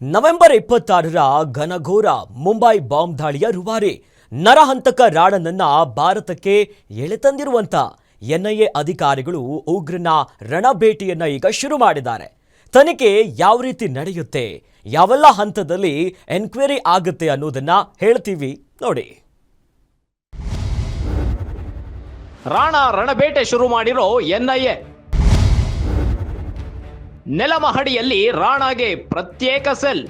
November ಇಪ್ಪತ್ತಾರರ ಘನಘೋರ Mumbai bomb ದಾಳಿಯ ರೂವಾರಿ. ನರಹಂತಕ ರಾಣನನ್ನ ಭಾರತಕ್ಕೆ ಎಳೆತಂದಿರುವಂತ ಎನ್ಐಎ ಅಧಿಕಾರಿಗಳು ಉಗ್ರನ ರಣಭೇಟಿಯನ್ನ ಈಗ ಶುರು ಮಾಡಿದ್ದಾರೆ. ತನಿಖೆ ಯಾವ ರೀತಿ ನಡೆಯುತ್ತೆ, ಯಾವೆಲ್ಲ ಹಂತದಲ್ಲಿ ಎನ್ಕ್ವೈರಿ ಆಗುತ್ತೆ ಅನ್ನೋದನ್ನ ಹೇಳ್ತೀವಿ ನೋಡಿ. ರಾಣ ರಣಬೇಟೆ ಶುರು ಮಾಡಿರೋ ಎನ್ಐಎ ನೆಲಮಹಡಿಯಲ್ಲಿ ರಾಣಾಗೆ ಪ್ರತ್ಯೇಕ ಸೆಲ್.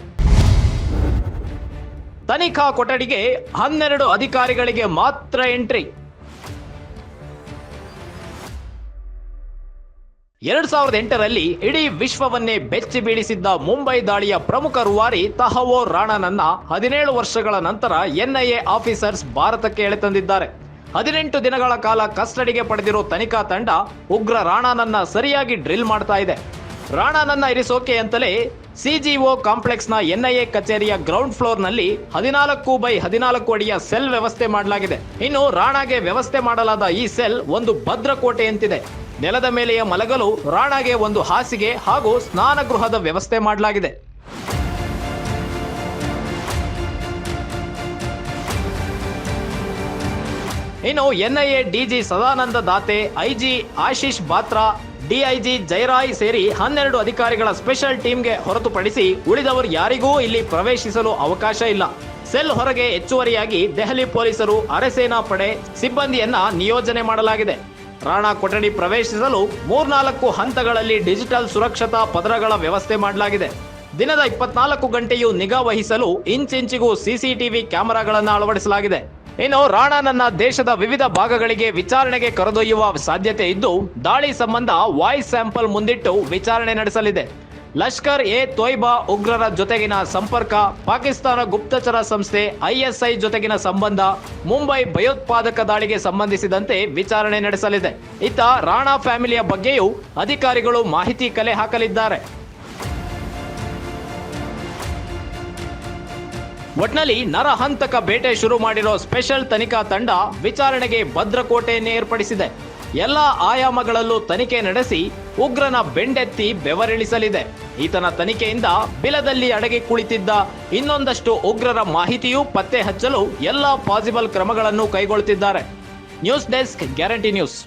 ತನಿಖಾ ಕೊಠಡಿಗೆ ಹನ್ನೆರಡು ಅಧಿಕಾರಿಗಳಿಗೆ ಮಾತ್ರ ಎಂಟ್ರಿ. ಎರಡ್ ಸಾವಿರದ ಎಂಟರಲ್ಲಿ ಇಡೀ ವಿಶ್ವವನ್ನೇ ಬೆಚ್ಚಿ ಬೀಳಿಸಿದ್ದ ಮುಂಬೈ ದಾಳಿಯ ಪ್ರಮುಖ ರೂವಾರಿ ತಹವೋ ರಾಣನನ್ನ ಹದಿನೇಳು ವರ್ಷಗಳ ನಂತರ ಎನ್ಐಎ ಆಫೀಸರ್ಸ್ ಭಾರತಕ್ಕೆ ಎಳೆತಂದಿದ್ದಾರೆ. ಹದಿನೆಂಟು ದಿನಗಳ ಕಾಲ ಕಸ್ಟಡಿಗೆ ಪಡೆದಿರೋ ತನಿಖಾ ತಂಡ ಉಗ್ರ ರಾಣಾನನ್ನ ಸರಿಯಾಗಿ ಡ್ರಿಲ್ ಮಾಡ್ತಾ ಇದೆ. ರಾಣಾನನ್ನ ಇರಿಸೋಕೆ ಅಂತಲೇ ಸಿಜಿಒ ಕಾಂಪ್ಲೆಕ್ಸ್ನ ಎನ್ಐಎ ಕಚೇರಿಯ ಗ್ರೌಂಡ್ ಫ್ಲೋರ್ನಲ್ಲಿ ಹದಿನಾಲ್ಕು ಬೈ ಹದಿನಾಲ್ಕು ಅಡಿಯ ಸೆಲ್ ವ್ಯವಸ್ಥೆ ಮಾಡಲಾಗಿದೆ. ಇನ್ನು ರಾಣಾಗೆ ವ್ಯವಸ್ಥೆ ಮಾಡಲಾದ ಈ ಸೆಲ್ ಒಂದು ಭದ್ರಕೋಟೆಯಂತಿದೆ ನೆಲದ ಮೇಲೆಯ ಮಲಗಲು ರಾಣಾಗೆ ಒಂದು ಹಾಸಿಗೆ ಹಾಗೂ ಸ್ನಾನಗೃಹದ ವ್ಯವಸ್ಥೆ ಮಾಡಲಾಗಿದೆ. ಇನ್ನು NIA DG Sadanand Date IG Ashish Batra DIG Jairoy ಸೇರಿ ಹನ್ನೆರಡು ಅಧಿಕಾರಿಗಳ ಸ್ಪೆಷಲ್ ಟೀಮ್ಗೆ ಹೊರತುಪಡಿಸಿ ಉಳಿದವರು ಯಾರಿಗೂ ಇಲ್ಲಿ ಪ್ರವೇಶಿಸಲು ಅವಕಾಶ ಇಲ್ಲ. ಸೆಲ್ ಹೊರಗೆ ಹೆಚ್ಚುವರಿಯಾಗಿ ದೆಹಲಿ ಪೊಲೀಸರು, ಅರೆಸೇನಾ ಪಡೆ ಸಿಬ್ಬಂದಿಯನ್ನ ನಿಯೋಜನೆ ಮಾಡಲಾಗಿದೆ. ರಾಣಾ ಕೊಠಡಿ ಪ್ರವೇಶಿಸಲು ಮೂರ್ನಾಲ್ಕು ಹಂತಗಳಲ್ಲಿ ಡಿಜಿಟಲ್ ಸುರಕ್ಷತಾ ಪದರಗಳ ವ್ಯವಸ್ಥೆ ಮಾಡಲಾಗಿದೆ. ದಿನದ ಇಪ್ಪತ್ನಾಲ್ಕು ಗಂಟೆಯೂ ನಿಗಾ ವಹಿಸಲು ಇಂಚಿಂಚಿಗೂ ಸಿಸಿಟಿವಿ ಕ್ಯಾಮೆರಾಗಳನ್ನು ಅಳವಡಿಸಲಾಗಿದೆ. ಇನ್ನು ರಾಣಾನನ್ನ ದೇಶದ ವಿವಿಧ ಭಾಗಗಳಿಗೆ ವಿಚಾರಣೆಗೆ ಕರೆದೊಯ್ಯುವ ಸಾಧ್ಯತೆ ಇದ್ದು, ದಾಳಿ ಸಂಬಂಧ ವಾಯ್ಸ್ ಸ್ಯಾಂಪಲ್ ಮುಂದಿಟ್ಟು ವಿಚಾರಣೆ ನಡೆಸಲಿದೆ. ಲಷ್ಕರ್ ಎ ತೊಯ್ಬಾ ಉಗ್ರರ ಜೊತೆಗಿನ ಸಂಪರ್ಕ, ಪಾಕಿಸ್ತಾನ ಗುಪ್ತಚರ ಸಂಸ್ಥೆ ಐಎಸ್ಐ ಜೊತೆಗಿನ ಸಂಬಂಧ, ಮುಂಬೈ ಭಯೋತ್ಪಾದಕ ದಾಳಿಗೆ ಸಂಬಂಧಿಸಿದಂತೆ ವಿಚಾರಣೆ ನಡೆಸಲಿದೆ. ಇತ್ತ ರಾಣಾ ಫ್ಯಾಮಿಲಿಯ ಬಗ್ಗೆಯೂ ಅಧಿಕಾರಿಗಳು ಮಾಹಿತಿ ಕಲೆ ಹಾಕಲಿದ್ದಾರೆ. ಒಟ್ನಲ್ಲಿ ನರಹಂತಕ ಬೇಟೆ ಶುರು ಮಾಡಿರೋ ಸ್ಪೆಷಲ್ ತನಿಖಾ ತಂಡ ವಿಚಾರಣೆಗೆ ಭದ್ರಕೋಟೆಯನ್ನೇ ಏರ್ಪಡಿಸಿದೆ. ಎಲ್ಲ ಆಯಾಮಗಳಲ್ಲೂ ತನಿಖೆ ನಡೆಸಿ ಉಗ್ರನ ಬೆಂಡೆತ್ತಿ ಬೆವರಿಳಿಸಲಿದೆ. ಈತನ ತನಿಖೆಯಿಂದ ಬಿಲದಲ್ಲಿ ಅಡಗಿ ಕುಳಿತಿದ್ದ ಇನ್ನೊಂದಷ್ಟು ಉಗ್ರರ ಮಾಹಿತಿಯೂ ಪತ್ತೆ ಹಚ್ಚಲು ಎಲ್ಲ ಪಾಸಿಬಲ್ ಕ್ರಮಗಳನ್ನು ಕೈಗೊಳ್ಳುತ್ತಿದ್ದಾರೆ ನ್ಯೂಸ್ ಡೆಸ್ಕ್ ಗ್ಯಾರಂಟಿ ನ್ಯೂಸ್.